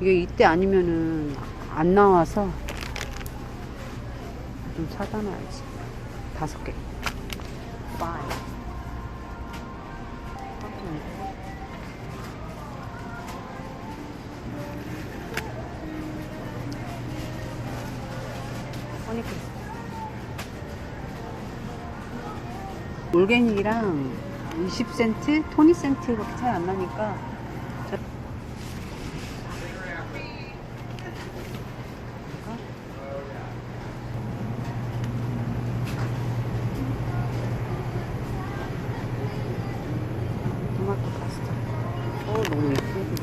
이게 이때 아니면은 안 나와서 좀 사다 놔야지. 다섯 개. 빠이. 올갱이랑 20센트, 토니 센트밖에 차이 안 나니까 저- 토마토 파스타. 어, 너무 예쁘네.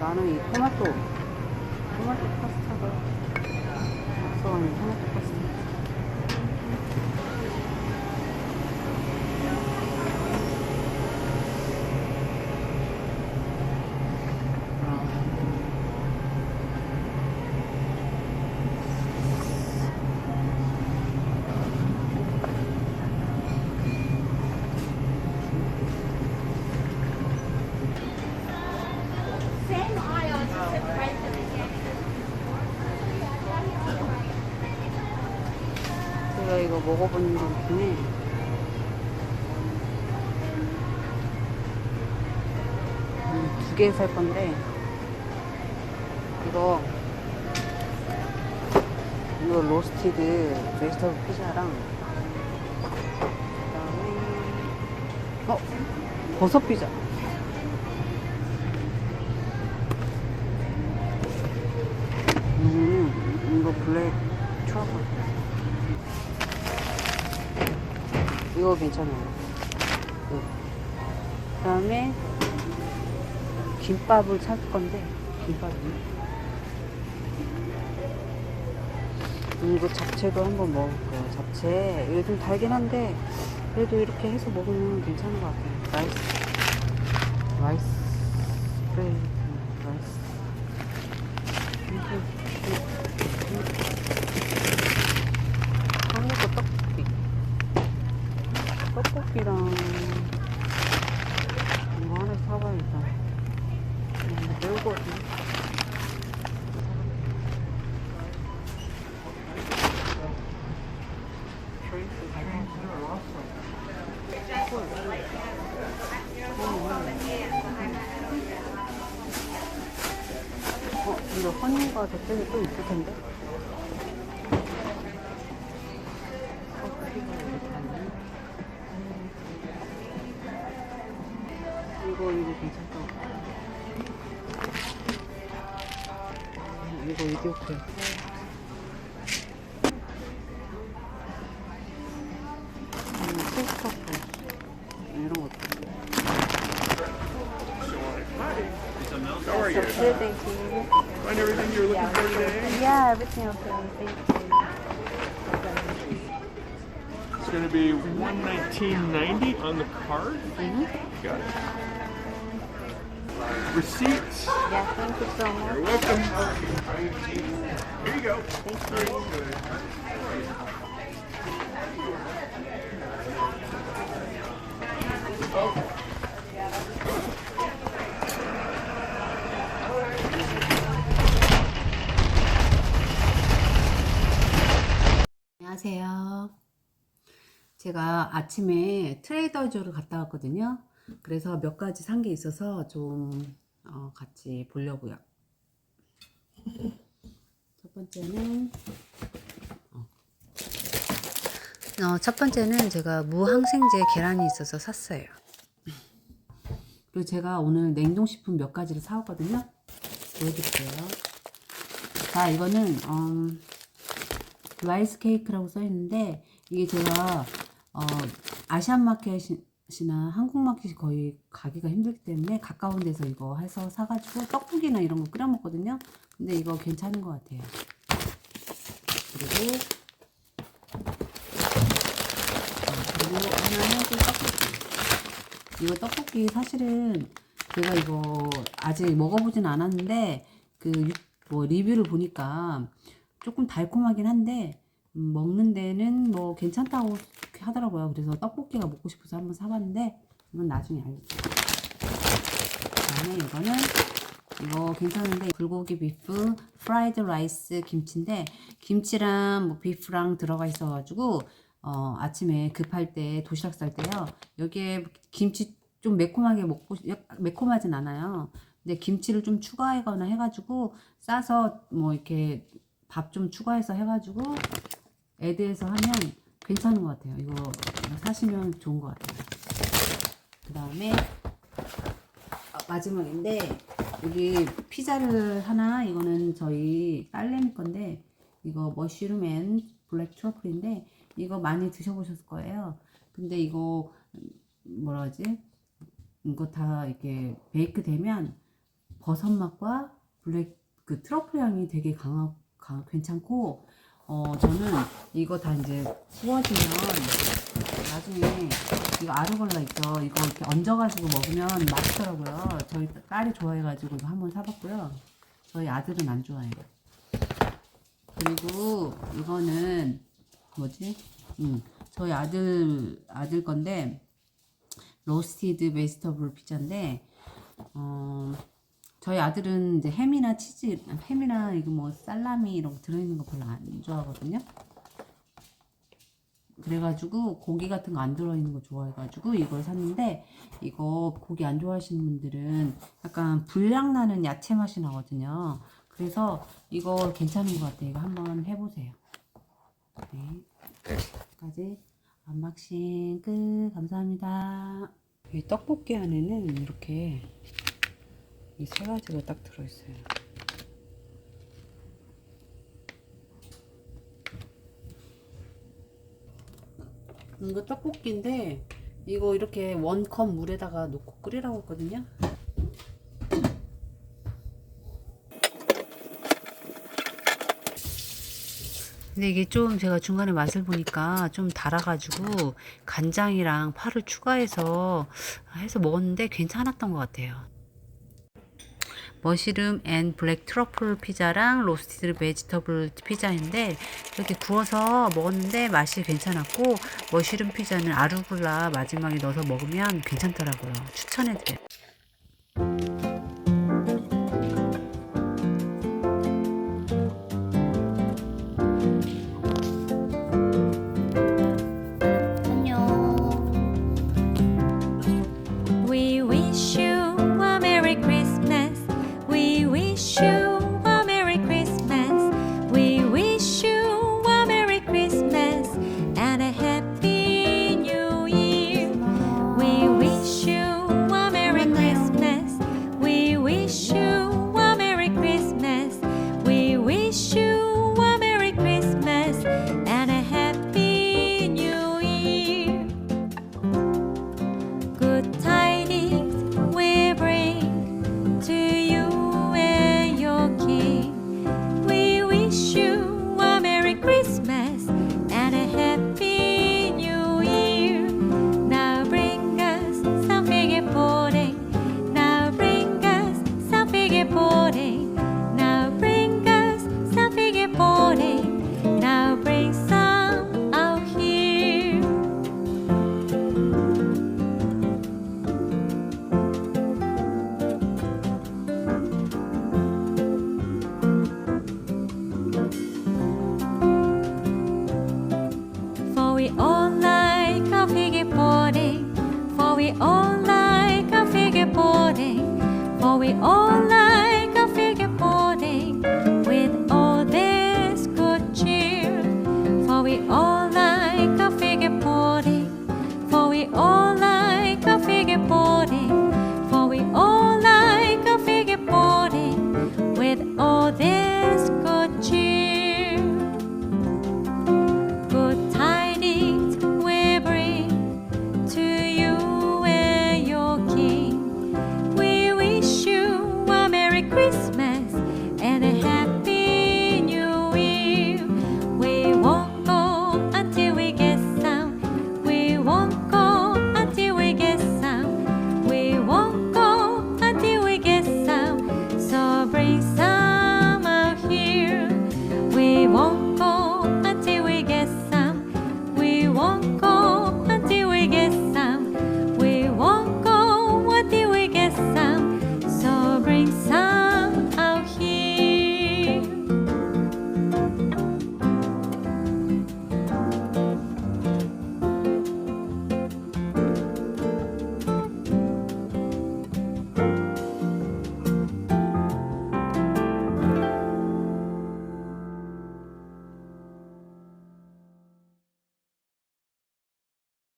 나는 이 토마토, 토마토 파스타가 좋아하는 토마토 파스타. Same aisle, just a right to the end. 먹어본 것 중에 음, 두개 살 건데 이거 이거 로스티드 베지터블 피자랑 그다음에 어 버섯 피자. 음 이거 블랙 이거 괜찮아요. 그 다음에 김밥을 살 건데 김밥이 음, 이거 잡채도 한번 먹을게요. 잡채 이거 좀 달긴 한데 그래도 이렇게 해서 먹으면 괜찮은 것 같아요. 라이스 라이스 스프레드 라이스 한국 거 떡볶이 떡볶이랑 이거 하나 사봐야겠다. 음, 매우거든. 어, 근데 허니가 저쪽에 또 있을 텐데? 이거 이거 괜찮다. 음, 이거 이디오크. How are you? Good, thank you. Find everything you're looking for today? Yeah, everything okay. Thank you. It's going to be one nineteen ninety on the card. Mhm. Got it. Receipts. Yeah, thank you so much. You're welcome. Here you go. Thank you. 안녕하세요. 제가 아침에 트레이더조를 갔다 왔거든요. 그래서 몇 가지 산 게 있어서 좀 어, 같이 보려고요. 첫 번째는 어. 어, 첫 번째는 제가 무항생제 계란이 있어서 샀어요. 그리고 제가 오늘 냉동식품 몇 가지를 사왔거든요. 보여드릴게요. 자, 이거는 음, 라이스 케이크라고 써 있는데 이게 제가 어, 아시안 마켓이나 한국 마켓이 거의 가기가 힘들기 때문에 가까운 데서 이거 해서 사가지고 떡국이나 이런 거 끓여 먹거든요. 근데 이거 괜찮은 것 같아요. 그리고 어, 그리고 하나는 또 떡볶이. 이거 떡볶이 사실은 제가 이거 아직 먹어보진 않았는데 그 뭐 리뷰를 보니까 조금 달콤하긴 한데 음, 먹는 데는 뭐 괜찮다고 하더라고요. 그래서 떡볶이가 먹고 싶어서 한번 사봤는데 이건 나중에 알겠죠. 그다음에 이거는 이거 괜찮은데 불고기 비프 프라이드 라이스 김치인데 김치랑 뭐 비프랑 들어가 있어가지고 어 아침에 급할 때 도시락 쌀 때요 여기에 김치 좀 매콤하게 먹고 매콤하진 않아요 근데 김치를 좀 추가하거나 해가지고 싸서 뭐 이렇게 밥 좀 추가해서 해가지고 애드해서 하면 괜찮은 것 같아요. 이거 사시면 좋은 것 같아요. 그 다음에 아, 마지막인데 여기 피자를 하나 이거는 저희 딸내미 건데 이거 머쉬룸 앤 블랙 트러플인데 이거 많이 드셔보셨을 거예요. 근데 이거 음, 뭐라 하지? 이거 다 이렇게 베이크 되면 버섯 맛과 블랙 그 트러플 향이 되게 강하, 강 괜찮고 어 저는 이거 다 이제 구워지면 나중에 이거 아르골라 있죠. 이거 이렇게 얹어가지고 먹으면 맛있더라고요. 저희 딸이 좋아해가지고 이거 한번 사봤고요. 저희 아들은 안 좋아해요. 그리고 이거는 뭐지? 음, 저희 아들 아들 건데 로스티드 베지터블 피자인데 어, 저희 아들은 이제 햄이나 치즈, 햄이나 이거 뭐 살라미 이런 거 들어있는 거 별로 안 좋아하거든요. 그래가지고 고기 같은 거 안 들어있는 거 좋아해가지고 이걸 샀는데 이거 고기 안 좋아하시는 분들은 약간 불량 나는 야채 맛이 나거든요. 그래서 이거 괜찮은 것 같아요. 이거 한번 해보세요. 네. 까지 언박싱 끝. 감사합니다. 이 떡볶이 안에는 이렇게 이 세 가지가 딱 들어있어요. 이거 떡볶이인데 이거 이렇게 원컵 물에다가 놓고 끓이라고 했거든요. 근데 이게 좀 제가 중간에 맛을 보니까 좀 달아가지고 간장이랑 파를 추가해서 해서 먹었는데 괜찮았던 것 같아요. 머시룸 앤 블랙 트러플 피자랑 로스티드 베지터블 피자인데 이렇게 구워서 먹었는데 맛이 괜찮았고 머시룸 피자는 아루굴라 마지막에 넣어서 먹으면 괜찮더라고요. 추천해드려요.